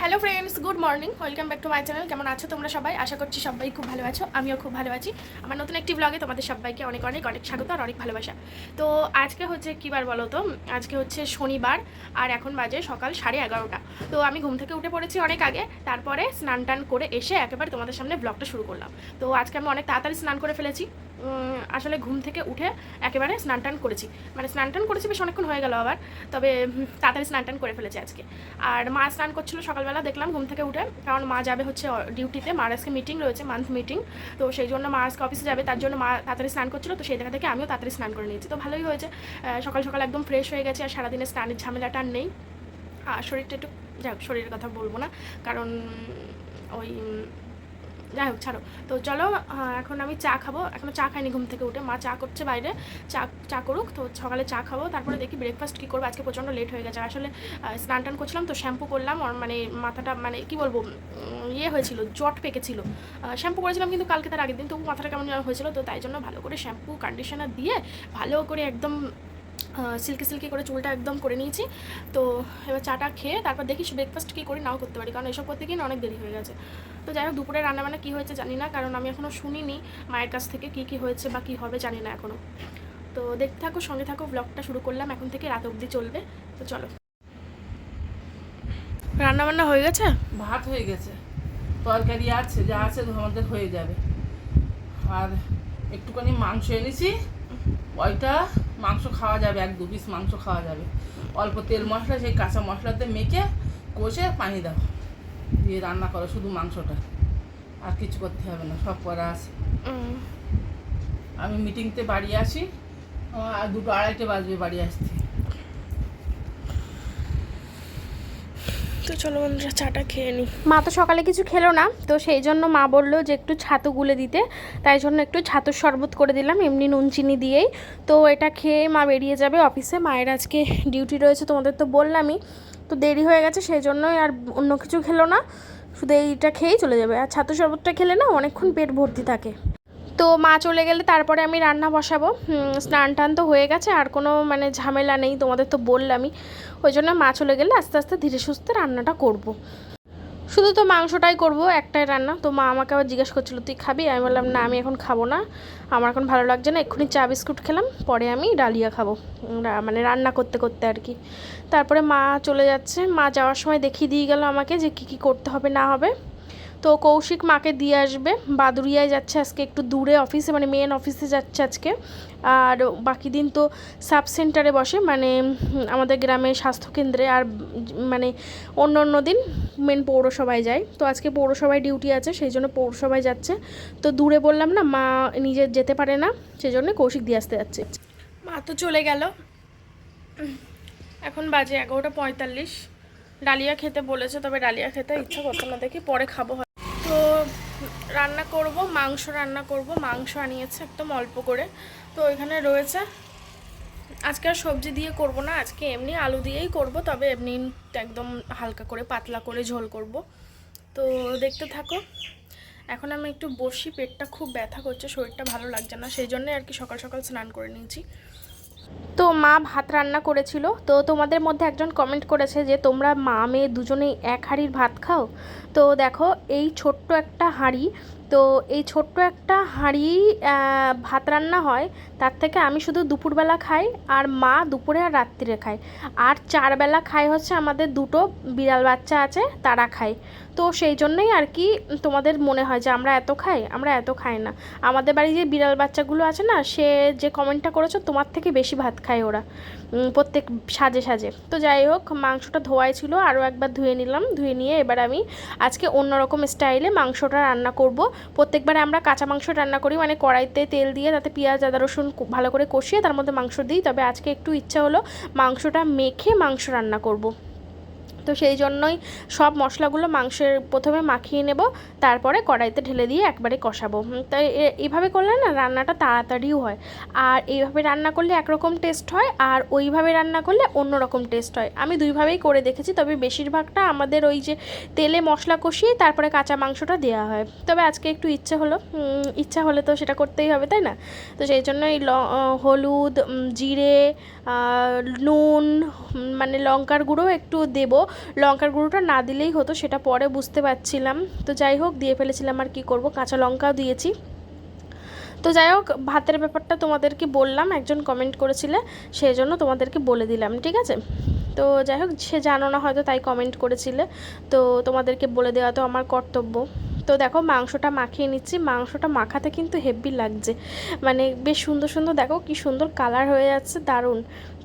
Hello friends good morning welcome back to my channel কেমন আছো তোমরা সবাই? আশা করছি সবাই খুব ভালো আছো। আমিও খুব ভালো আছি। আমার নতুন একটি ব্লগে তোমাদের সবাইকে অনেক অনেক অনেক স্বাগত আর অনেক ভালোবাসা। তো আজকে হচ্ছে কী বার বলো তো? আজকে হচ্ছে শনিবার আর এখন বাজে সকাল সাড়ে এগারোটা। তো আমি ঘুম থেকে উঠে পড়েছি অনেক আগে। তারপরে স্নান টান করে এসে একেবারে তোমাদের সামনে ব্লগটা শুরু করলাম। তো আজকে আমি অনেক তাড়াতাড়ি স্নান করে ফেলেছি। আসলে ঘুম থেকে উঠে একেবারে স্নান টান করেছি। মানে স্নান টান করেছি বেশ অনেকক্ষণ হয়ে গেল আবার, তবে তাড়াতাড়ি স্নান টান করে ফেলেছি আজকে। আর মা স্নান করছিল সকালবেলা, দেখলাম ঘুম থেকে উঠে, কারণ মা যাবে হচ্ছে ডিউটিতে, মার আজকে মিটিং রয়েছে মান্থ মিটিং তো সেই জন্য মা আজকে অফিসে যাবে, তার জন্য মা তাড়াতাড়ি স্নান করছিল, তো সেই দেখা থেকে আমিও তাড়াতাড়ি স্নান করে নিয়েছি। তো ভালোই হয়েছে সকাল সকাল একদম ফ্রেশ হয়ে গেছে, আর সারাদিনে স্নানের ঝামেলাটা নেই। আর শরীরটা একটু, যাই শরীরের কথা বলব না, কারণ ওই যাই হোক, ছাড়ো। তো চলো এখন আমি চা খাব। এখনও চা খাইনি ঘুম থেকে উঠে। মা চা করছে বাইরে। চা চা করুক। তো সকালে চা খাব। তারপরে দেখি ব্রেকফাস্ট কী করব। আজকে প্রচণ্ড লেট হয়ে গেছে। আসলে স্নান টান করছিলাম তো শ্যাম্পু করলাম। মানে মাথাটা মানে কি বলব ইয়ে হয়েছিল, জট পেকেছিল। শ্যাম্পু করেছিলাম কিন্তু কালকে তার আগের দিন। তবু মাথাটা কেমন হয়েছিল। তো তাই জন্য ভালো করে শ্যাম্পু কন্ডিশনার দিয়ে ভালো করে একদম সিল্কি সিল্কি করে চুলটা একদম করে নিয়েছি। তো এবার চাটা খেয়ে তারপর দেখি ব্রেকফাস্ট কী করি নাও করতে পারি, কারণ এসব করতে গিয়ে অনেক দেরি হয়ে গেছে। তো যাই হোক, দুপুরে রান্নাবান্না কী হয়েছে জানি না, কারণ আমি এখনও শুনিনি মায়ের কাছ থেকে কী কী হয়েছে বা কী হবে জানি না এখনও তো দেখতে থাকো, সঙ্গে থাকো ব্লগটা শুরু করলাম, এখন থেকে রাত অবধি চলবে। তো চলো। রান্নাবান্না হয়ে গেছে? ভাত হয়ে গেছে। তরকারি আছে, যা আছে আমাদের হয়ে যাবে। আর একটুখানি মাংস এনেছি। ওইটা মাংস খাওয়া যাবে এক দু পিস মাংস খাওয়া যাবে। অল্প তেল মশলা সেই কাঁচা মশলাতে মেখে কষে পানি দাও। দিয়ে রান্না করো শুধু মাংসটা। আর কিছু করতে হবে না সব করা আছে। আমি মিটিংতে বাড়ি আসি আর দুটো আড়াইটে বাজবে বাড়ি আসতে। তো চলো বন্ধুরা, চাটা খেয়ে নিই মা তো সকালে কিছু খেলো না, তো সেই জন্য মা বলল যে একটু ছাতু গুলে দিতে। তাই জন্য একটু ছাতুর শরবত করে দিলাম, এমনি নুন, চিনি দিয়েই। তো এটা খেয়ে মা বেরিয়ে যাবে অফিসে মায়ের আজকে ডিউটি রয়েছে, তোমাদের তো বললামই। তো দেরি হয়ে গেছে, সেই জন্যই আর অন্য কিছু খেলো না। শুধু এইটা খেয়েই চলে যাবে। আর ছাতু শরবতটা খেলে না, অনেকক্ষণ পেট ভর্তি থাকে। তো মা চলে গেলে তারপরে আমি রান্না বসাবো। স্নান টান তো হয়ে গেছে, আর কোনো মানে ঝামেলা নেই, তোমাদের তো বললামই। ওই জন্য মা চলে গেলে আস্তে আস্তে ধীরে সুস্থে রান্নাটা করব। শুধু তো মাংসটাই করব, একটাই রান্না। তো মা আমাকে আবার জিজ্ঞেস করছিল, তুই খাবি? আমি বললাম, না, আমি এখন খাব না। আমার এখন ভালো লাগছে না। এক্ষুনি চা বিস্কুট খেলাম, পরে আমি ডালিয়া খাব। মানে রান্না করতে করতে আর কি। তারপরে মা চলে যাচ্ছে। মা যাওয়ার সময় দেখিয়ে দিয়ে গেল আমাকে যে কী কী করতে হবে না হবে। তো কৌশিক মাকে দিয়ে আসবে। বাদুরিয়ায় যাচ্ছে আজকে একটু দূরে অফিসে মানে মেন অফিসে যাচ্ছে আজকে। আর বাকি দিন তো সাব সেন্টারে বসে মানে আমাদের গ্রামের স্বাস্থ্যকেন্দ্রে। আর মানে অন্য অন্য দিন মেন পৌরসভায় যায়। তো আজকে পৌরসভায় ডিউটি আছে, সেই জন্য পৌরসভায় যাচ্ছে। তো দূরে বললাম না, মা নিজে যেতে পারে না সেই জন্য কৌশিক দিয়ে আসতে যাচ্ছে। মা তো চলে গেল। এখন বাজে এগারোটা পঁয়তাল্লিশ। ডালিয়া খেতে বলেছে, তবে ডালিয়া খেতে ইচ্ছা করতো না, দেখি পরে খাব তো রান্না করব, মাংস রান্না করব, মাংস আনিয়েছে একদম অল্প করে। তো এখানে রয়েছে, আজকে আর সবজি দিয়ে করব না, আজকে এমনি আলু দিয়েই করব, তবে এমনি একদম হালকা করে পাতলা করে ঝোল করব। তো দেখতে থাকো, এখন আমি একটু বসি, পেটটা খুব ব্যথা করছে, শরীরটা ভালো লাগছে না, সেই জন্যে আর কি সকাল সকাল স্নান করে নিয়েছি। তো মা ভাত রান্না করেছিল। তো তোমাদের মধ্যে একজন কমেন্ট করেছে যে, তোমরা মা, মেয়ে দুজনেই এক হাঁড়ির ভাত খাও? তো দেখো, এই ছোট্ট একটা হাঁড়ি, তো এই ছোট্ট একটা হাঁড়ি ভাত রান্না হয়। তার থেকে আমি শুধু দুপুরবেলা খাই আর মা দুপুরে আর রাত্রিরে খায়। আর চারবেলা খাই হচ্ছে আমাদের দুটো বিড়াল বাচ্চা আছে, তারা খায়। তো সেই জন্যই আর কি তোমাদের মনে হয় যে আমরা এত খাই? আমরা এত খাই না। আমাদের বাড়ি যে বিড়াল বাচ্চাগুলো আছে না, সে যে কমেন্টটা করেছ, তোমার থেকে বেশি ভাত খায় ওরা প্রত্যেক সাজে সাজে। তো যাই হোক, মাংসটা ধোয়াই ছিল, আরও একবার ধুয়ে নিলাম। ধুয়ে নিয়ে এবার আমি আজকে অন্যরকম স্টাইলে মাংসটা রান্না করব। প্রত্যেকবার আমরা কাঁচা মাংস রান্না করি মানে কড়াইতে তেল দিয়ে, তাতে পেঁয়াজ, আদা, রসুন ভালো করে কষিয়ে তার মধ্যে মাংস দিই তবে আজকে একটু ইচ্ছা হলো মাংসটা মেখে মাংস রান্না করব। তো সেই জন্যই সব মশলাগুলো মাংসের প্রথমে মাখিয়ে নেব, তারপরে কড়াইতে ঢেলে দিয়ে একবারে কষাবো। তাই এইভাবে করলে না রান্নাটা তাড়াতাড়িও হয়। আর এইভাবে রান্না করলে একরকম টেস্ট হয়, আর ওইভাবে রান্না করলে অন্য রকম টেস্ট হয়। আমি দুইভাবেই করে দেখেছি, তবে বেশিরভাগটা আমাদের ওই যে তেলে মশলা কষিয়ে তারপরে কাঁচা মাংসটা দেওয়া হয়। তবে আজকে একটু ইচ্ছে হলো ইচ্ছা হলে তো সেটা করতেই হবে, তাই না? তো সেই জন্য এই ল- হলুদ জিরে নুন মানে লঙ্কার গুঁড়ো একটু দেবো। লঙ্কার গুঁড়োটা না দিলেই হতো, সেটা পরে বুঝতে পারছিলাম। তো যাই হোক, দিয়ে ফেলেছিলাম আর কি করব। কাঁচা লঙ্কাও দিয়েছি। তো যাই হোক, ভাতের ব্যাপারটা তোমাদেরকে বললাম, একজন কমেন্ট করেছিলে সেই জন্য তোমাদেরকে বলে দিলাম, ঠিক আছে? তো যাই হোক, সে জানো না হয়তো তাই কমেন্ট করেছিলে, তো তোমাদেরকে বলে দেওয়া তো আমার কর্তব্য। তো দেখো, মাংসটা মাখিয়ে নিচ্ছি। মাংসটা মাখাতে কিন্তু হেভি লাগছে। মানে বেশ সুন্দর সুন্দর, দেখো কি সুন্দর কালার হয়ে যাচ্ছে, দারুণ।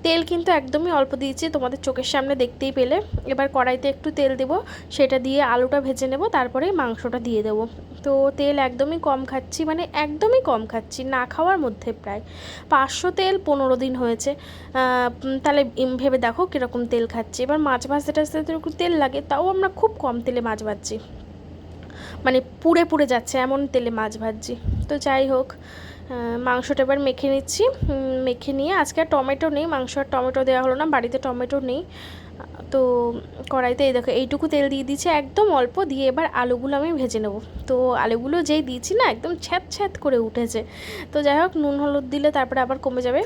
তেল কিন্তু একদমই অল্প দিয়েছি, তোমাদের চোখের সামনে দেখতেই পেলে। এবার কড়াইতে একটু তেল দেব, সেটা দিয়ে আলুটা ভেজে নেব, তারপরে মাংসটা দিয়ে দেবো। তো তেল একদমই কম খাচ্ছি মানে একদমই কম খাচ্ছি, না খাওয়ার মধ্যে প্রায় পাঁচশো তেল পনেরো দিন হয়েছে। তাহলে ভেবে দেখো কীরকম তেল খাচ্ছি। এবার মাছ ভাজতে টাজতে তেল লাগে, তাও আমরা খুব কম তেলে মাছ ভাজছি। মানে পুড়ে পুড়ে যাচ্ছে, এমন তেলে মাছ ভাজছি। তো যাই হোক মাংসটা এবার মেখে নিচ্ছি। মেখে নিয়ে আজকে আর টমেটো নেই, মাংস আর টমেটো দেওয়া হলো না, বাড়িতে টমেটো নেই। তো কড়াইতে এই দেখো, এইটুকু তেল দিয়ে দিয়েছি একদম অল্প, দিয়ে এবার আলুগুলো আমি ভেজে নেব। তো আলুগুলো যেই দিয়েছি না, একদম ছ্যাঁত ছ্যাঁত করে উঠেছে। তো যাই হোক, নুন, হলুদ দিলে তারপরে আবার কমে যাবে।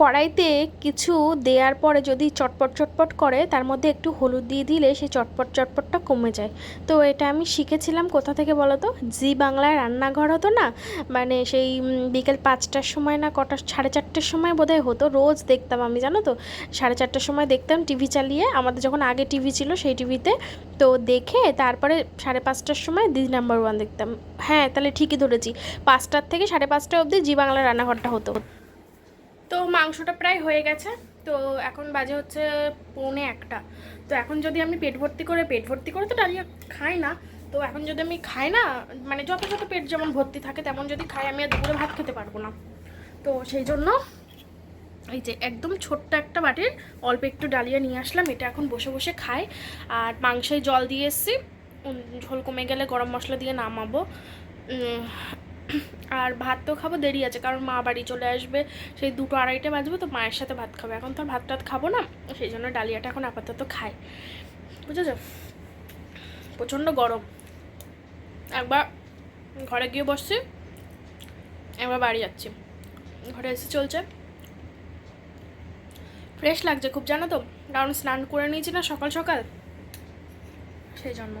কড়াইতে কিছু দেওয়ার পরে যদি চটপট চটপট করে, তার মধ্যে একটু হলুদ দিয়ে দিলে সেই চটপট চটপটটা কমে যায়। তো এটা আমি শিখেছিলাম কোথা থেকে বলো তো জি বাংলায় রান্নাঘর হতো না? মানে সেই বিকেল পাঁচটার সময় না কটা, সাড়ে চারটের সময় বোধহয় হতো। রোজ দেখতাম আমি, জানো তো? সাড়ে চারটার সময় দেখতাম টিভি চালিয়ে। আমাদের যখন আগে টিভি ছিল সেই টিভিতে। তো দেখে তারপরে সাড়ে পাঁচটার সময় দিদি নাম্বার ওয়ান দেখতাম। হ্যাঁ তাহলে ঠিকই ধরেছি। পাঁচটার থেকে সাড়ে পাঁচটা অবধি জি বাংলা রান্নাঘরটা হতো। তো মাংসটা প্রায় হয়ে গেছে। তো এখন বাজে হচ্ছে পৌনে একটা। তো এখন যদি আমি পেট ভর্তি করে, পেট ভর্তি করে তো ডালিয়া খাই না। তো এখন যদি আমি খাই না মানে যত যত পেট যেমন ভর্তি থাকে, তেমন যদি খাই, আমি আর দুপুরে ভাত খেতে পারব না। তো সেই জন্য এই যে একদম ছোট্ট একটা বাটির অল্প একটু ডালিয়া নিয়ে আসলাম। এটা এখন বসে বসে খাই। আর মাংসে জল দিয়ে এসছি। ঝোল কমে গেলে গরম মশলা দিয়ে নামাবো। আর ভাত তো খাব, দেরি আছে, কারণ মা বাড়ি চলে আসবে। সেই দুটো আড়াইটে বাজবে, তো মায়ের সাথে ভাত খাব। এখন তো আর ভাত টাত খাব না, সেই জন্য ডালিয়াটা এখন আপাতত খাই। বুঝেছ? প্রচণ্ড গরম। একবার ঘরে গিয়ে বসছি, একবার বাড়ি যাচ্ছি। ঘরে এসে চলছে। ফ্রেশ লাগছে খুব, জানো তো? কারণ স্নান করে নিয়েছি না সকাল সকাল। সেই জন্য।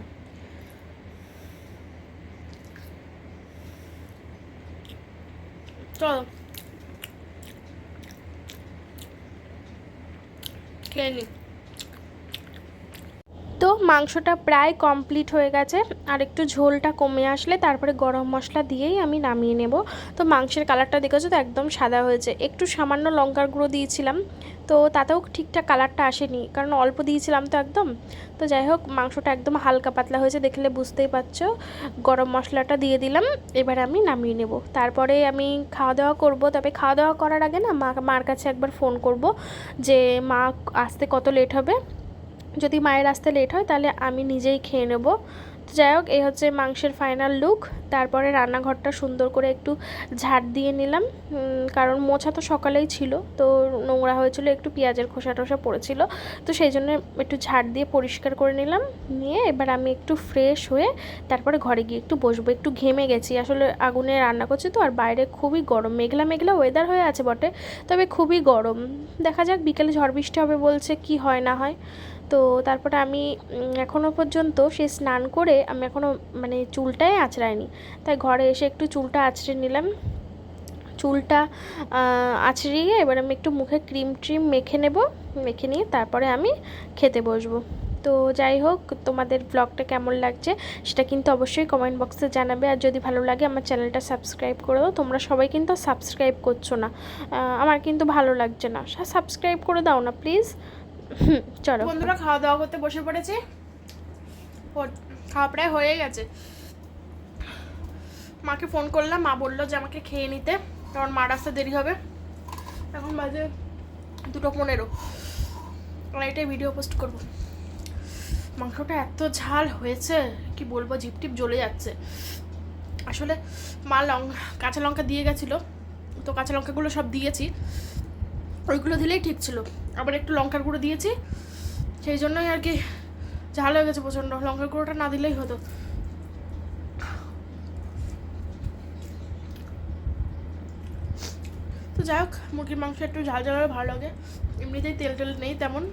চলো নিই তো মাংসটা প্রায় কমপ্লিট হয়ে গেছে। আর একটু ঝোলটা কমে আসলে তারপরে গরম মশলা দিয়েই আমি নামিয়ে নেব। তো মাংসের কালারটা দেখেছ তো? একদম সাদা হয়েছে। একটু সামান্য লঙ্কার গুঁড়ো দিয়েছিলাম। তো তাতেও ঠিকঠাক কালারটা আসেনি। কারণ অল্প দিয়েছিলাম তো একদম। তো যাই হোক, মাংসটা একদম হালকা পাতলা হয়েছে দেখলে বুঝতেই পারছ। গরম মশলাটা দিয়ে দিলাম, এবার আমি নামিয়ে নেব। তারপরে আমি খাওয়া দাওয়া করব। তবে খাওয়া দাওয়া করার আগে না মা, মার কাছে একবার ফোন করব যে, মা, আসতে কত লেট হবে? যদি মায়ের আসতে লেট হয় তাহলে আমি নিজেই খেয়ে নেব। যাই হোক, এই হচ্ছে মাংসের ফাইনাল লুক তারপরে রান্নাঘরটা সুন্দর করে একটু ঝাড় দিয়ে নিলাম। কারণ মোছা তো সকালেই ছিল, তো নোংরা হয়েছিল, একটু পেঁয়াজের খোসা টোসা পড়েছিল। তো সেই জন্য একটু ঝাড় দিয়ে পরিষ্কার করে নিলাম। নিয়ে এবার আমি একটু ফ্রেশ হয়ে তারপরে ঘরে গিয়ে একটু বসবো। একটু ঘেমে গেছি। আসলে আগুনে রান্না করছি তো, আর বাইরে খুবই গরম। মেঘলা মেঘলা ওয়েদার হয়ে আছে বটে, তবে খুবই গরম। দেখা যাক, বিকেলে ঝড় বৃষ্টি হবে বলছে, কি হয় না হয়। তো তারপরে আমি উম, এখনও পর্যন্ত সে স্নান করে আমি এখনও মানে চুলটাই আঁচড়াইনি। তাই ঘরে এসে একটু চুলটা আঁচড়ে নিলাম। চুলটা আঁচড়িয়ে এবার আমি একটু মুখে ক্রিম ট্রিম মেখে নেব। মেখে নিয়ে তারপরে আমি খেতে বসবো। তো যাই হোক তোমাদের ব্লগটা কেমন লাগছে সেটা কিন্তু অবশ্যই কমেন্ট বক্সে জানাবে। আর যদি ভালো লাগে আমার চ্যানেলটা সাবস্ক্রাইব করে দাও তোমরা সবাই কিন্তু সাবস্ক্রাইব করছ না। আমার কিন্তু ভালো লাগছে না। সাবস্ক্রাইব করে দাও না প্লিজ চলো। বন্ধুরা খাওয়া দাওয়া করতে বসে পড়েছি। খাওয়া প্রায় হয়ে গেছে। মাকে ফোন করলাম, মা বলল যে আমাকে খেয়ে নিতে, কারণ মার আসতে দেরি হবে। এখন বাজে দুটো পনেরো। আর এটাই ভিডিও পোস্ট করব। মাংসটা এত ঝাল হয়েছে, কি বলব, জিপ টিপ জ্বলে যাচ্ছে। আসলে মা লং কাঁচা লঙ্কা দিয়ে গেছিল, তো কাঁচা লঙ্কাগুলো সব দিয়েছি। ওইগুলো দিলেই ঠিক ছিল। আবার একটু লঙ্কার গুঁড়ো দিয়েছি। সেই জন্যই আর কি ঝাল হয়ে গেছে প্রচণ্ড। লঙ্কার গুঁড়োটা না দিলেই হতো। তো যাই হোক, মুরগির মাংস একটু ঝাল ঝাল ভালো লাগে। এমনিতেই তেল টেল নেই তেমন।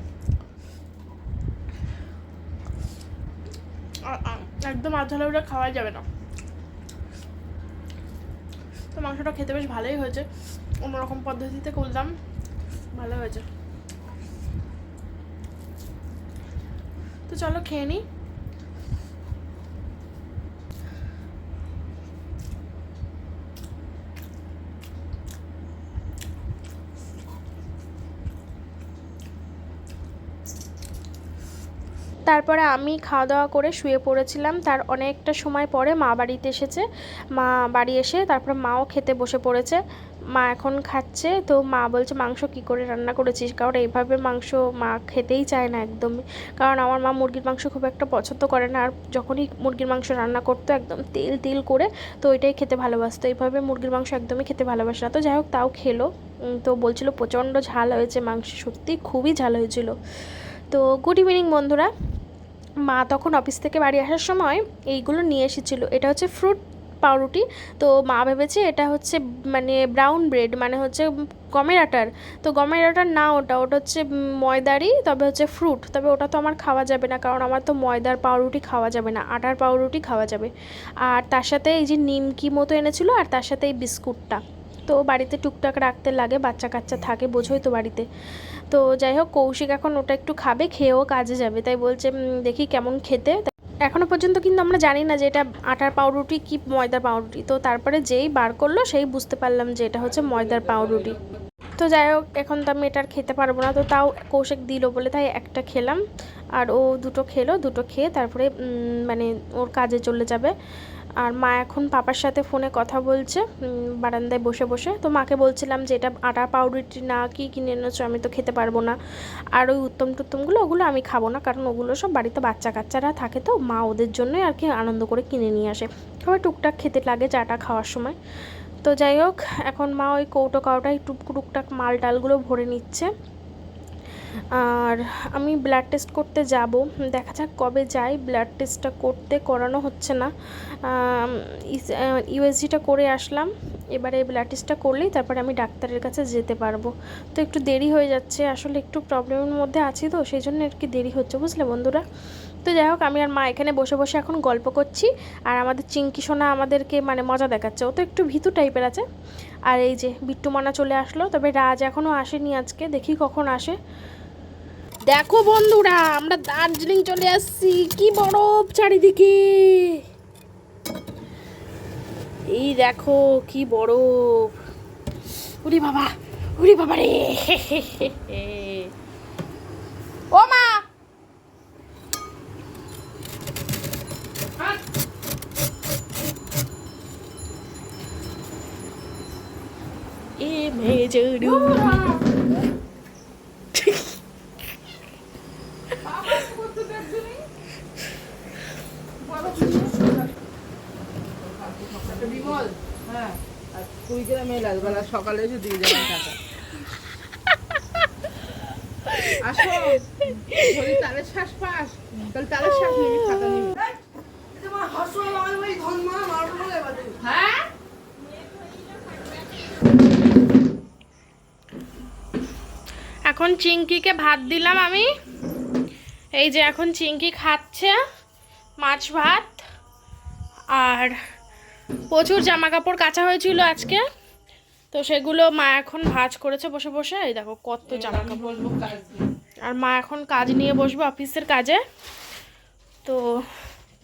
একদম আধালে ওটা খাওয়া যাবে না। তো মাংসটা খেতে বেশ ভালোই হয়েছে। অন্যরকম পদ্ধতিতে করলাম। ভালো হয়েছে। তো চলো খেয়ে নিই তারপরে আমি খাওয়া দাওয়া করে শুয়ে পড়েছিলাম। তার অনেকটা সময় পরে মা বাড়িতে এসেছে। মা বাড়ি এসে তারপরে মাও খেতে বসে পড়েছে। মা এখন খাচ্ছে। তো মা বলছে, মাংস কি করে রান্না করেছিস? কারণ এইভাবে মাংস মা খেতেই চায় না একদমই। কারণ আমার মা মুরগির মাংস খুব একটা পছন্দ করে না। আর যখনই মুরগির মাংস রান্না করতো, একদম তেল তেল করে, তো ওইটাই খেতে ভালোবাসতো। এইভাবে মুরগির মাংস একদমই খেতে ভালোবাসে না। তো যাই হোক, তাও খেলো। তো বলছিল, প্রচণ্ড ঝাল হয়েছে মাংস। সত্যি খুবই ঝাল হয়েছিল। তো গুড ইভিনিং বন্ধুরা। মা তখন অফিস থেকে বাড়ি আসার সময় এইগুলো নিয়ে এসেছিল। এটা হচ্ছে ফ্রুট পাউরুটি। তো মা ভেবেছে এটা হচ্ছে মানে ব্রাউন ব্রেড মানে হচ্ছে গমের আটার। তো গমের আটার না ওটা ওটা হচ্ছে ময়দারই, তবে হচ্ছে ফ্রুট। তবে ওটা তো আমার খাওয়া যাবে না, কারণ আমার তো ময়দার পাউরুটি খাওয়া যাবে না, আটার পাউরুটি খাওয়া যাবে। আর তার সাথে এই যে নিমকি মতো এনেছিল, আর তার সাথে এই বিস্কুটটা। তো বাড়িতে টুকটাক রাখতে লাগে, বাচ্চা কাচ্চা থাকে, বোঝোই তো বাড়িতে। তো যাই হোক, কৌশিক এখন ওটা একটু খাবে, খেয়েও কাজে যাবে। তাই বলছে দেখি কেমন খেতে। এখনও পর্যন্ত কিন্তু আমরা জানি না যে এটা আটার পাউরুটি কি ময়দার পাউরুটি। তো তারপরে যেই বার করল, সেই বুঝতে পারলাম যে এটা হচ্ছে ময়দার পাউরুটি। তো যাই হোক, এখন তো আমি এটা আর খেতে পারব না। তো তাও কৌশিক দিল বলে, তাই একটা খেলাম। আর ও দুটো খেলো, দুটো খেয়ে তারপরে মানে ওর কাজে চলে যাবে। আর মা এখন পাপার সাথে ফোনে কথা বলছে বারান্দায় বসে বসে। তো মাকে বলছিলাম যে, এটা আটা পাউরুটি না কি কিনে এনেছো? আমি তো খেতে পারব না। আর ওই উত্তম টুত্তমগুলো, ওগুলো আমি খাব না, কারণ ওগুলো সব বাড়িতে বাচ্চা কাচ্চারা থাকে তো, মা ওদের জন্যই আর কি আনন্দ করে কিনে নিয়ে আসে। সবাই টুকটাক খেতে লাগে চাটা খাওয়ার সময়। তো যাই হোক, এখন মা ওই কৌটো কাউটাই টুক টুকটাক মাল টালগুলো ভরে নিচ্ছে। আর আমি ব্লাড টেস্ট করতে যাব। দেখা যাক কবে যাই। ব্লাড টেস্টটা করতে করানো হচ্ছে না। ইউএসজিটা করে আসলাম। এবারে ব্লাড টেস্টটা করলেই তারপরে আমি ডাক্তারের কাছে যেতে পারব। তো একটু দেরি হয়ে যাচ্ছে। আসলে একটু প্রবলেমের মধ্যে আছি তো সেই জন্য আর কি দেরি হচ্ছে, বুঝলে বন্ধুরা? তো যাই হোক, আমি আর মা এখানে বসে বসে এখন গল্প করছি। আর আমাদের চিঙ্কি সোনা আমাদেরকে মানে মজা দেখাচ্ছে। ও তো একটু ভীতু টাইপের আছে। আর এই যে বিট্টু মানা চলে আসলো। তবে রাজ এখনও আসেনি আজকে। দেখি কখন আসে। দেখো বন্ধুরা, আমরা দার্জিলিং চলে আসছি। কি বরফ চারিদিকে। এই দেখো কি বরফ। উরি বাবা উরি বাবা রে। ও মা। এ মেজরু বিমল হ্যাঁ আর কুড়ি গ্রাম এলাচ বেলা সকালে এসে দিয়ে যাবেন টাকা। আসো যদি তালের হ্যাঁ? এখন চিংকিকে ভাত দিলাম আমি। এই যে এখন চিংকি খাচ্ছে মাছ ভাত। আর প্রচুর জামা কাপড় কাচা হয়েছিল আজকে। তো সেগুলো মা এখন ভাজ করেছে বসে বসে। এই দেখো কত জামা কাপড়। আর মা এখন কাজ নিয়ে বসবে অফিসের কাজে। তো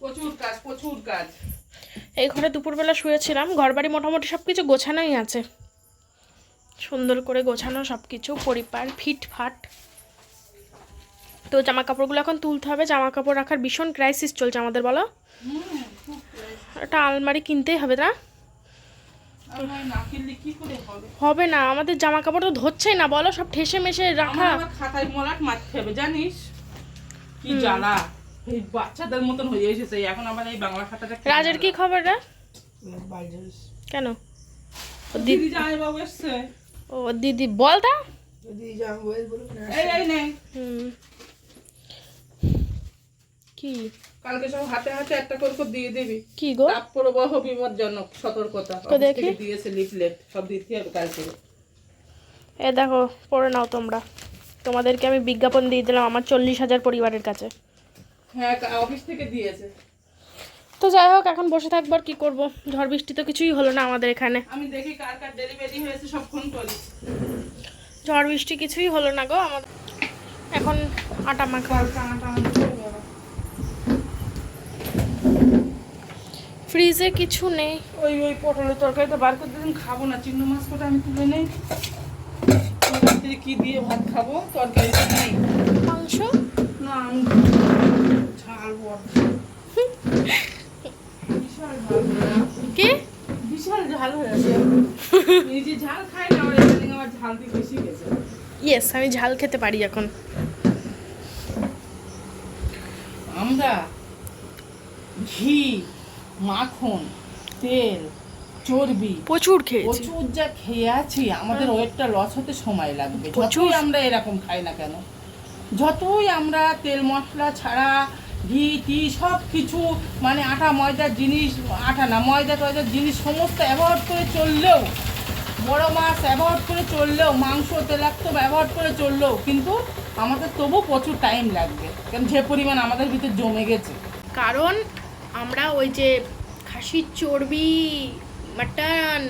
প্রচুর কাজ প্রচুর কাজ। এই ঘরে দুপুরবেলা শুয়েছিলাম। ঘরবাড়ি মোটামুটি সব কিছু গোছানোই আছে। সুন্দর করে গোছানো সব কিছু পরিপার ফিট ফাট তো জামা কাপড়গুলো এখন তুলতে হবে। জামা কাপড় রাখার ভীষণ ক্রাইসিস চলছে আমাদের বলো? একটা আলমারি কিনতেই হবে না আমার না কিনলে কি করে হবে? হবে না আমাদের জামা কাপড় তো ধরছেই না বলো সব ঠেসে মেশে রাখা। খাতায় মলাট মারতে হবে জানিস? কি জ্বালা। এই বাচ্চাদের মতন হয়ে এসেছে এখন আবার এই বাংলা খাতাটা রাজের কি খবর রে? কেন? ও দিদি জামাই বাবু এসছে। ও দিদি বল তা। এই এই নে। হুম। কি? কালকে সব হাতে হাতে একটা করে করে দিয়ে দিবি। কি গো? তাপ প্রবাহ বিপজ্জনক সতর্কতা। তো দেখি। দিয়েছে লিফলেট সব দিতে হবে কালকে। এ দেখো পড়ে নাও তোমরা। তোমাদেরকে আমি বিজ্ঞাপন দিয়ে দিলাম আমার চল্লিশ হাজার পরিবারের কাছে। হ্যাঁ অফিস থেকে দিয়েছে। তো যাই হোক এখন বসে থাকব আর কি করব। ঝড় বৃষ্টি তো কিছুই হলো না আমাদের এখানে। আমি দেখি কার কার ডেলিভারি হয়েছে সব ফোন করি। ঝড় বৃষ্টি কিছুই হলো না গো আমাদের। এখন আটা মাখা। আটা আনতে হবে আবার। ফ্রিজে কিছু নেই। ওই ওই পটলের তরকারিটা বার করতে দিন খাব না চিংড়ি মাছ কটা আমি তুলে নেই। রাত্রে কি দিয়ে ভাত খাব? তরকারি তো নেই। মাংস? না আমি ঝাল বড়। বিশাল। কি? বিশাল ঝাল হয়ে আছে। নিজে ঝাল খাই না আমার এখানে আমার ঝাল দিয়ে বেশি গেছে। ইয়েস আমি ঝাল খেতে পারি এখন। আমরা ঘি মাখন তেল চর্বি। প্রচুর খেয়েছি। প্রচুর যা খেয়ে আছি আমাদের ওয়েটটা লস হতে সময় লাগবে। প্রচুর। যতই আমরা এরকম খাই না কেন যতই আমরা তেল মশলা ছাড়া ঘি টি সব কিছু মানে আটা ময়দার জিনিস আটা না ময়দা টয়দার জিনিস সমস্ত অ্যাভয়েড করে চললেও বড় মাছ অ্যাভয়েড করে চললেও মাংস তেলাক্ত অ্যাভয়েড করে চললেও কিন্তু আমাদের তবু প্রচুর টাইম লাগবে। কারণ যে পরিমাণ আমাদের ভিতরে জমে গেছে। কারণ আমরা ওই যে খাসির চর্বি মাটন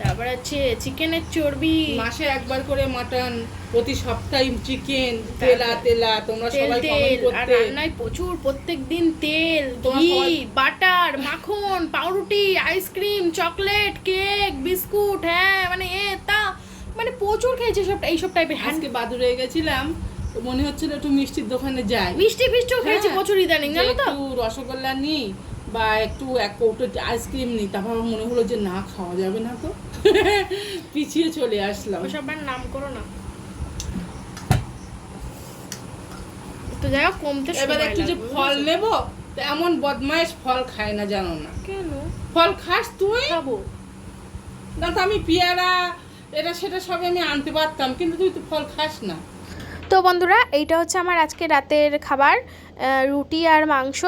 তারপর হচ্ছে চিকেনের চর্বি। মাসে একবার করে মাটন প্রতি সপ্তাহে চিকেন তেলা তেলা তোমরা সবাই কমেন্ট আর করতে। রান্নায় প্রচুর প্রত্যেক দিন তেল ঘি বাটার মাখন পাউরুটি আইসক্রিম চকলেট কেক বিস্কুট হ্যাঁ মানে এ তা মানে প্রচুর খেয়েছি সব এইসব টাইপের আজকে বাদুরে গেছিলাম মনে হচ্ছিল একটু মিষ্টির দোকানে যাই। মিষ্টি ফিষ্টিও খেয়েছি হ্যাঁ, প্রচুর ইদানিং জানো তো? একটু রসগোল্লা নিই বা একটু এক কৌটো আইসক্রিম নিই তারপর মনে হলো যে না খাওয়া যাবে না তো। পিছিয়ে চলে আসলাম। ওসব আর নাম করো না। তো যাই হোক কমতে এবার একটু যে ফল? নেব তো এমন বদমাইশ ফল খায় না জানো না। কেন? ফল খাস তুই? খাব। না তো আমি পেয়ারা এটা সেটা সবই আমি আনতে পারতাম কিন্তু তুই তো ফল খাস না। তো বন্ধুরা এইটা হচ্ছে আমার আজকে রাতের খাবার রুটি আর মাংস।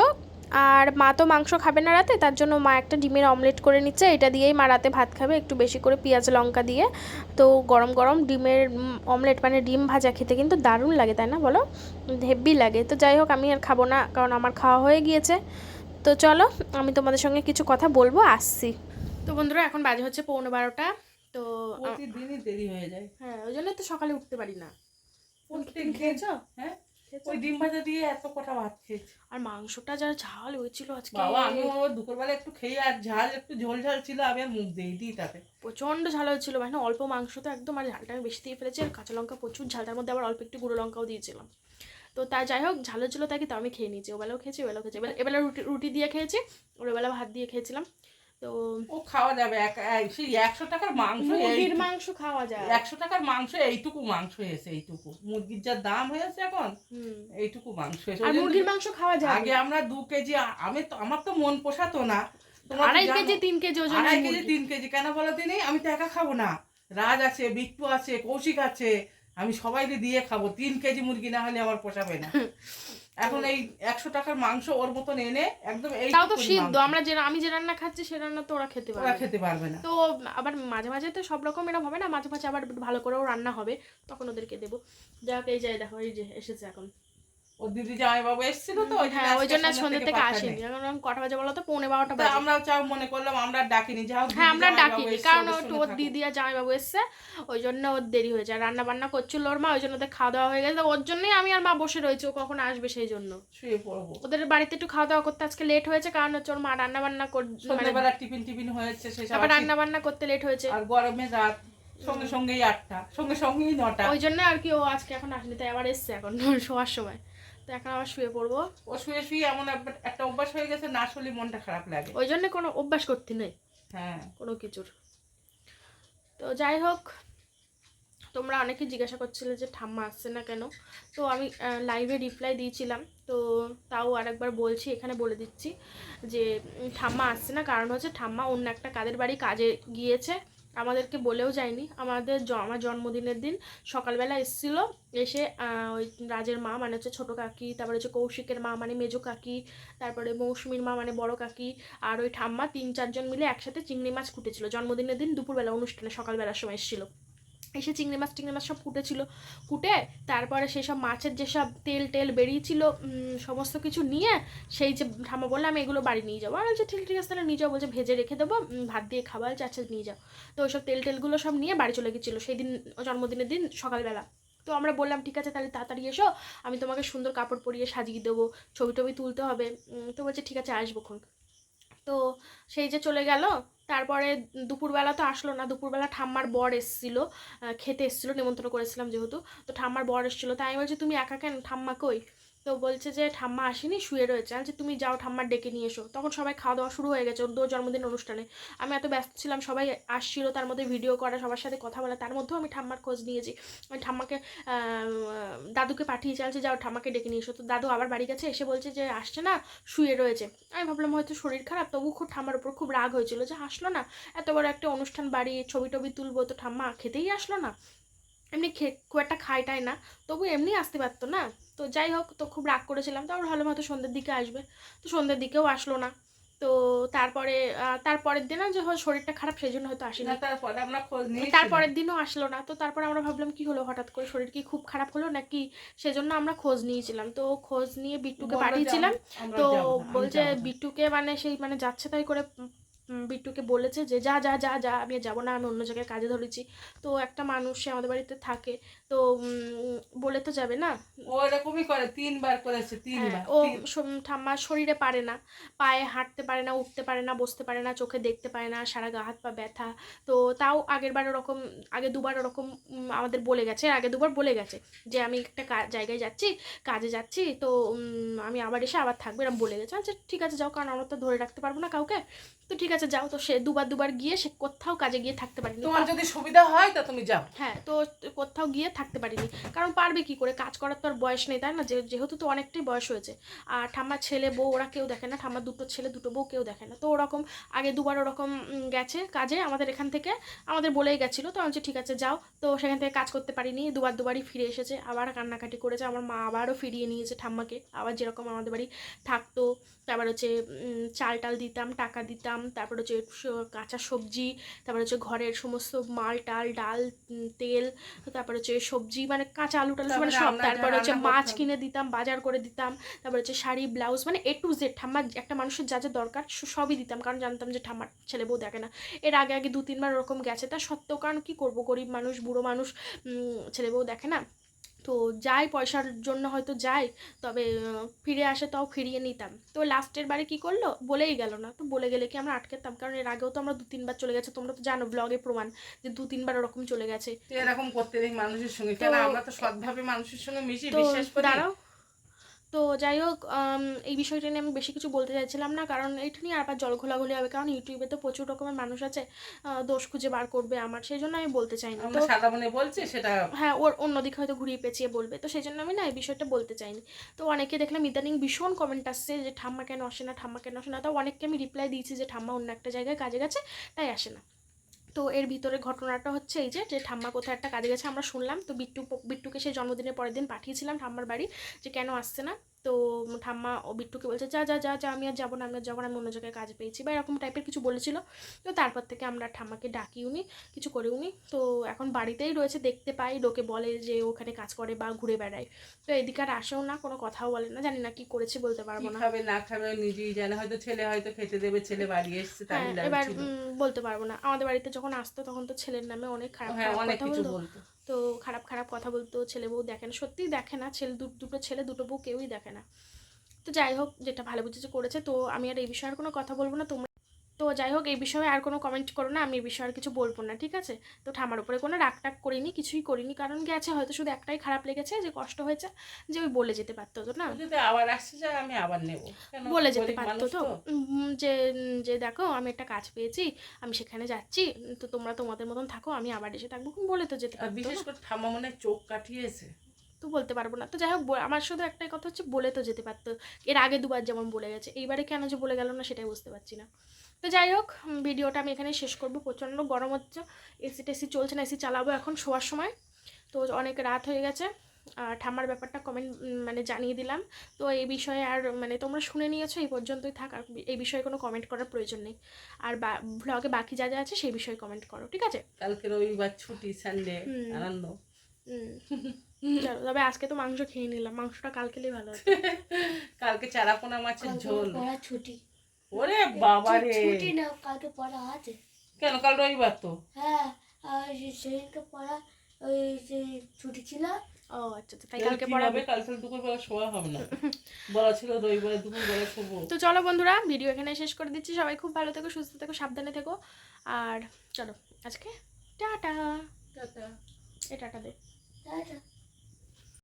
আর মা তো মাংস খাবে না রাতে তার জন্য মা একটা ডিমের অমলেট করে নিচ্ছে। এটা দিয়েই মা রাতে ভাত খাবে একটু বেশি করে পেঁয়াজ লঙ্কা দিয়ে। তো গরম গরম ডিমের অমলেট মানে ডিম ভাজা খেতে কিন্তু দারুণ লাগে তাই না বলো? হেভি লাগে। তো যাই হোক আমি আর খাব না কারণ আমার খাওয়া হয়ে গিয়েছে। তো চলো আমি তোমাদের সঙ্গে কিছু কথা বলব আসছি। তো বন্ধুরা এখন বাজে হচ্ছে পৌনে বারোটা। তো প্রতিদিনই দেরি হয়ে যায়। হ্যাঁ ওই জন্য তো সকালে উঠতে পারি না। প্রত্যেক খেয়েছো? হ্যাঁ। ওই ডিম ভাজা দিয়ে এত কটা ভাত খেয়েছি। আর মাংসটা যা ঝাল হয়েছিল আজকে। বাবা আমি দুপুরবেলা একটু খেয়ে আর ঝাল একটু ঝোল ঝাল ছিল আমি আর মুখ দিই দিই তাতে। প্রচণ্ড ঝাল হয়েছিল মানে অল্প মাংস তো একদম আর ঝালটা আমি বেশি দিয়ে ফেলেছি আর কাঁচা লঙ্কা প্রচুর ঝাল তার মধ্যে আবার অল্প একটু গুঁড়ো লঙ্কাও দিয়েছিলাম। তো তাই যাই হোক ঝাল ছিল তাই কি তো আমি খেয়ে নিয়েছি ওবেলাও খেয়েছি ওবেলাও খেয়েছি। এবার এবেলা রুটি রুটি দিয়ে খেয়েছি ওর বেলা ভাত দিয়ে খেয়েছিলাম। তো ও খাওয়া যাবে সেই একশো টাকার মাংস মুরগির মাংস খাওয়া যায়। একশো টাকার মাংস এইটুকু মাংস হয়েছে এইটুকু। মুরগির যা দাম হয়েছে এখন এইটুকু মাংস হয়েছে। আর মুরগির মাংস খাওয়া যায় আগে আমরা দু কেজি আমি তো আমার তো মন পোষাতো না। আড়াই কেজি তিন কেজি ওজন আড়াই কেজি তিন কেজি। কেন বলো তিনি আমি তো একা খাব না। রাজ আছে বিট্টু আছে কৌশিক আছে। আমি সবাইকে দিয়ে খাব। তিন কেজি মুরগি না হলে আমার পোষাবে না। এখন এই একশো টাকার মাংস ওর মতন এনে একদম এই তাও তো সিদ্ধ আমরা যে আমি যে রান্না খাচ্ছি সে রান্না তো ওরা খেতে ওরা পারে খেতে পারবে না। তো আবার মাঝে মাঝে তো সব রকম এরকম হবে না মাঝে মাঝে আবার ভালো করেও রান্না হবে তখন ওদেরকে দেবো। যাক এই যাই দেখো এই যে এসেছে এখন। ওর দিদি জামাইবাবু এসেছিল তো ওই জন্য হ্যাঁ ওই জন্য সন্ধ্যে থেকে আসেনি। এখন কটা বাজে বলো তো? পৌনে বারোটা বাজে। আমরাও চাও মনে করলাম আমরা ডাকিনি। যাও হ্যাঁ আমরা ডাকিনি কারণ ওর দিদি আর জামাইবাবু এসছে ওই জন্য ওর দেরি হয়েছে। আর রান্না বান্না করছিল ওর মা ওই জন্য ওদের খাওয়া দাওয়া হয়ে গেছে। ওর জন্যই আমি আর মা বসে রয়েছি ও কখন আসবে সেই জন্য। শুয়ে পড়ব। ওদের বাড়িতে একটু খাওয়া দাওয়া করতে আজকে লেট হয়েছে কারণ হচ্ছে ওর মা রান্না বান্না মানে টিফিন টিফিন হয়েছে সেই সব রান্না বান্না করতে লেট হয়েছে। আর গরমে রাত সঙ্গে সঙ্গেই আটটা সঙ্গে সঙ্গেই নটা। ওই জন্য আর কি ও আজকে এখন আসলে তাই আবার এসছে এখন শোয়ার সময়। তো এখন আবার শুয়ে পড়ব। ও শুয়ে শুয়ে এমন একটা- একটা অভ্যাস হয়ে গেছে না শুলে মনটা খারাপ লাগে। ওই জন্য কোনো অভ্যাস করতে নেই। হ্যাঁ। কোনো কিছুর। তো যাই হোক তোমরা অনেকে জিজ্ঞাসা করছিলে যে ঠাম্মা আসছে না কেন? তো আমি লাইভে রিপ্লাই দিয়েছিলাম। তো তাও আরেকবার বলছি এখানে বলে দিচ্ছি যে ঠাম্মা আসছে না। কারণ হচ্ছে ঠাম্মা অন্য একটা কাদের বাড়ি কাজে গিয়েছে। আমাদেরকে বলেও যায়নি। আমাদের আমার জন্মদিনের দিন সকালবেলা এসেছিল, এসে ওই রাজের মা মানে হচ্ছে ছোটো কাকি, তারপরে হচ্ছে কৌশিকের মা মানে মেজো কাকি, তারপরে মৌসুমীর মা মানে বড় কাকি আর ওই ঠাম্মা, তিন চারজন মিলে একসাথে চিংড়ি মাছ কুটেছিল। জন্মদিনের দিন দুপুরবেলা অনুষ্ঠানে সকালবেলার সময় এসেছিল। এসে চিংড়ি মাছ, টিংড়ি মাছ সব কুটেছিল। কুটে তারপরে সেই সব মাছের যেসব তেল টেল বেরিয়েছিল সমস্ত কিছু নিয়ে সেই যে ঠাম্মা বললে, আমি এগুলো বাড়ি নিয়ে যাব। আর বলছে, ঠিক ঠিক আছে, তাহলে নিয়ে যাও। বলছে, ভেজে রেখে দেবো ভাত দিয়ে খাবার আচ্ছা নিয়ে যাও। তো ওইসব তেল টেলগুলো সব নিয়ে বাড়ি চলে গেছিল সেই দিন জন্মদিনের দিন সকালবেলা। তো আমরা বললাম, ঠিক আছে, তাহলে তাড়াতাড়ি এসো, আমি তোমাকে সুন্দর কাপড় পরিয়ে সাজিয়ে দেবো, ছবি টবি তুলতে হবে। তো বলছে, ঠিক আছে, আসব খন তো সেই যে চলে গেল, তারপরে দুপুরবেলা তো আসলো না, দুপুরবেলা ঠাম্মার বর এসেছিল খেতে এসেছিল, নিমন্ত্রণ করেছিলাম যেহেতু, তো ঠাম্মার বর এসেছিল, তাই আমি বলছি, তুমি একা কেন? ঠাম্মা কই? তো বলছে যে ঠাম্মা আসেনি শুয়ে রয়েছে। বলছি, তুমি যাও ঠাম্মার ডেকে নিয়ে এসো। তখন সবাই খাওয়া দাওয়া শুরু হয়ে গেছে ওর জন্মদিন অনুষ্ঠানে। আমি এত ব্যস্ত ছিলাম সবাই আসছিল তার মধ্যে ভিডিও করা সবার সাথে কথা বলা তার মধ্যেও আমি ঠাম্মার খোঁজ নিয়েছি। আমি ঠাম্মাকে দাদুকে পাঠিয়ে চালছি যাও ঠাম্মাকে ডেকে নিয়ে এসো। তো দাদু আবার বাড়ি গেছে এসে বলছে যে আসছে না শুয়ে রয়েছে। আমি ভাবলাম হয়তো শরীর খারাপ। তবু খুব ঠাম্মার উপর খুব রাগ হয়েছিল যে আসলো না। এত বড় একটা অনুষ্ঠান বাড়ি ছবি টবি তুলবো তো ঠাম্মা খেতেই আসলো না। এমনি খে খুব একটা খাইটাই না তবু এমনি আসতে পারতো না। তো যাই হোক তো খুব রাগ করেছিলাম। তারপর ভালো হয়তো সন্ধ্যের দিকে আসবে। তো সন্ধ্যের দিকেও আসলো না। তো তারপরে তারপরের দিনও যে হয় শরীরটা খারাপ সেই জন্য হয়তো আসেনি। না তারপরে আমরা খোঁজ নিয়ে তারপরের দিনও আসলো না। তো তারপরে আমরা ভাবলাম কি হলো হঠাৎ করে? শরীর কি খুব খারাপ হলো নাকি সেজন্য আমরা খোঁজ নিয়েছিলাম। তো খোঁজ নিয়ে বিট্টুকে পাঠিয়েছিলাম। তো বলছে বিট্টুকে মানে সেই মানে যাচ্ছে তাই করে বিট্টুকে বলেছে যে যা যা যা যা আমি যাব না আমি অন্য জায়গায় কাজে ধরেছি। তো একটা মানুষ সে আমাদের বাড়িতে থাকে তো বলে তো যাবে না? ও এরকমই করে তিনবার করেছে তিনবার হ্যাঁ, ও ঠাম্মার শরীরে পারে না পায়ে হাঁটতে পারে না উঠতে পারে না বসতে পারে না চোখে দেখতে পারে না সারা গা হাত পা ব্যথা। তো তাও আগের বার ওরকম আগে দুবার ওরকম আমাদের বলে গেছে আগে দুবার বলে গেছে যে আমি একটা জায়গায় যাচ্ছি কাজে যাচ্ছি তো আমি আবার এসে আবার থাকব এরকম বলে গেছে। আচ্ছা ঠিক আছে যাও কারণ আমরা তো ধরে রাখতে পারব না কাউকে। তো ঠিক আছে যাও তো সে দুবার দুবার গিয়ে সে কোথাও কাজে গিয়ে থাকতে পারেনি। তোমার যদি সুবিধা হয় তা তুমি যাও। হ্যাঁ তো কোথাও গিয়ে থাকতে পারিনি। কারণ পারবে কি করে? কাজ করার তো আর বয়স নেই তাই না? যেহেতু তো অনেকটাই বয়স হয়েছে। আর ঠাম্মার ছেলে বউ ওরা কেউ দেখে না ঠাম্মার দুটো ছেলে দুটো বউ কেউ দেখে না। তো ওরকম আগে দুবার ওরকম গেছে কাজে আমাদের এখান থেকে। আমাদের বলেই গেছিল তো আমি ঠিক আছে যাও। তো সেখান থেকে কাজ করতে পারিনি দুবার দুবারই ফিরে এসেছে। আবার কান্নাকাটি করেছে আমার মা আবারও ফিরিয়ে নিয়েছে ঠাম্মাকে। আবার যেরকম আমাদের বাড়ি থাকতো তারপর হচ্ছে চাল টাল দিতাম টাকা দিতাম তারপর হচ্ছে কাঁচা সবজি তারপর হচ্ছে ঘরের সমস্ত মাল টাল ডাল তেল তারপর হচ্ছে সবজি মানে কাঁচা আলু টালু মানে সব। তারপর হচ্ছে মাছ কিনে দিতাম বাজার করে দিতাম তারপর হচ্ছে শাড়ি ব্লাউজ মানে এ টু জেড ঠাম্মার একটা মানুষের যা যা দরকার সবই দিতাম। কারণ জানতাম যে ঠাম্মার ছেলে বউ দেখে না। এর আগে আগে দু তিনবার ওরকম গেছে। তা সত্ত্বেও কারণ কি করব? গরিব মানুষ বুড়ো মানুষ ছেলে বউ দেখে না? তো যাই পয়সার জন্য হয়তো যাই তবে ফিরে আসে তাও ফিরিয়ে নিতাম। তো লাস্টের বারে কি করল? বলেই গেল না। তো বলে গেলে কি আমরা আটকেতাম? কারণ এর আগেও তো আমরা দু তিনবার চলে গেছে। তোমরা তো জানো ব্লগে প্রমাণ যে দু তিনবার ওরকম চলে গেছে। এরকম করতে নেই মানুষের সঙ্গে। কেন? আমরা তো সৎভাবে মানুষের সঙ্গে মিশি বিশ্বাস করি। দাঁড়াও। তো যাই হোক এই বিষয়টা নিয়ে আমি বেশি কিছু বলতে চাইছিলাম না কারণ এটা নিয়ে আবার জল ঘোলাঘুলি হবে কারণ ইউটিউবে তো প্রচুর রকমের মানুষ আছে দোষ খুঁজে বার করবে আমার সেই জন্য আমি বলতে চাই না সাদা মনে বলছি সেটা হ্যাঁ ওর অন্যদিকে হয়তো ঘুরিয়ে পেঁচিয়ে বলবে তো সেই জন্য আমি না এই বিষয়টা বলতে চাইনি। তো অনেকে দেখলাম ইদানিং ভীষণ কমেন্ট আসছে যে ঠাম্মা কেন আসে না ঠাম্মা কেন আসে না? তো অনেককে আমি রিপ্লাই দিয়েছি যে ঠাম্মা অন্য একটা জায়গায় কাজে গেছে তাই আসে না। তো এর ভিতরে ঘটনাটা হচ্ছে এই যে যে ঠাম্মা কোথায় একটা কাজে গেছে আমরা শুনলাম। তো বিট্টু বিট্টুকে সেই জন্মদিনের পরের দিন পাঠিয়েছিলাম ঠাম্মার বাড়ি যে কেন আসছে না। তো ঠাম্মা ও বিট্টুকে বলছে যা যা যা যা আমি আর যাব না আমি আর যাব না আমি অন্য জায়গায় কাজ পেয়েছি। বা এরকম টাইপের কিছু বলেছিল। তো তারপর থেকে আমরা ঠাম্মাকে ডাকি উনি কিছু করে উনি তো এখন বাড়িতেই রয়েছে দেখতে পাই। লোকে বলে যে ওখানে কাজ করে বা ঘুরে বেড়ায়। তো এদিকে আর আসেও না কোনো কথাও বলে না। জানি না কি করেছে বলতে পারব না। খাবে না খাবে নিজেই জানে। হয়তো ছেলে হয়তো খেতে দেবে ছেলে বাড়ি এসছে তাই হ্যাঁ এবার বলতে পারব না। আমাদের বাড়িতে যখন আসতো তখন তো ছেলের নামে অনেক খারাপ হ্যাঁ খারাপ কথা বলতো। তো খারাপ খারাপ কথা বলতো ছেলে বউ দেখে না সত্যিই দেখে না ছেলে দুটো ছেলে দুটো বউ কেউই দেখে না। তো যাই হোক যেটা ভালো বুঝেছে করেছে তো আমি আর এই বিষয়ে আর কোনো কথা বলব না তোমরা তো যাই হোক এই বিষয়ে আর কোনো কমেন্ট করো না আমি এই বিষয়ে আর কিছু বলব না ঠিক আছে? তো ঠামার উপরে কোনো রাগ টাগ করিনি কিছুই করিনি কারণ গেছে হয়তো শুধু একটাই খারাপ লেগেছে যে কষ্ট হয়েছে যে ওই বলে যেতে পারতো তো না? আবার আসছে যায় আমি আবার নেব। বলে যেতে পারতো তো। যে যে দেখো আমি একটা কাজ পেয়েছি আমি সেখানে যাচ্ছি তো তোমরা তোমাদের মতন থাকো আমি আবার এসে থাকব বলে তো যেতে পারতো বিশেষ করে ঠাম্মা মনে হয় চোখ কাটিয়েছে। তো বলতে পারব না। তো যাই হোক আমার শুধু একটাই কথা হচ্ছে বলে তো যেতে পারতো। এর আগে দুবার যেমন বলে গেছে এইবারে কেন যে বলে গেল না সেটাই বুঝতে পারছি না। তো যাই হোক ভিডিওটা আমি এখানে শেষ করব। প্রচণ্ড গরম হচ্ছে এসি টেসি চলছে না এসি চালাবো এখন শোয়ার সময়। তো অনেক রাত হয়ে গেছে আর ঠাম্মার ব্যাপারটা কমেন্ট মানে জানিয়ে দিলাম। তো এই বিষয়ে আর মানে তোমরা শুনে নিয়েছো এই পর্যন্তই থাক আর এই বিষয়ে কোনো কমেন্ট করার প্রয়োজন নেই। আর বা ব্লগে বাকি যা যা আছে সেই বিষয়ে কমেন্ট করো ঠিক আছে? কালকে রবিবার ছুটি সানডে আনন্দ। চলো তবে আজকে তো মাংস খেয়ে নিলাম মাংসটা কালকেলেই ভালো হতো। কালকে চারাপোনা মাছের ঝোল। পড়া ছুটি। ওরে বাবা রে। ছুটি না কালকে পড়া আছে। কেন? কাল রবিবার তো। হ্যাঁ আর সেদিনকে পড়া ওই যে ছুটি ছিল। ও আচ্ছা তাই কালকে পড়াবে। হবে? কাল তাহলে দুপুর বেলা শোয়া হবে না। বলা ছিল রবিবারে দুপুর বেলা শোবো। তো চলো বন্ধুরা ভিডিও এখানে শেষ করে দিচ্ছি। সবাই খুব ভালো থেকো সুস্থ থেকো সাবধানে থেকো। আর চলো আজকে টাটা। টাটা। এ টাটা দে। টাটা।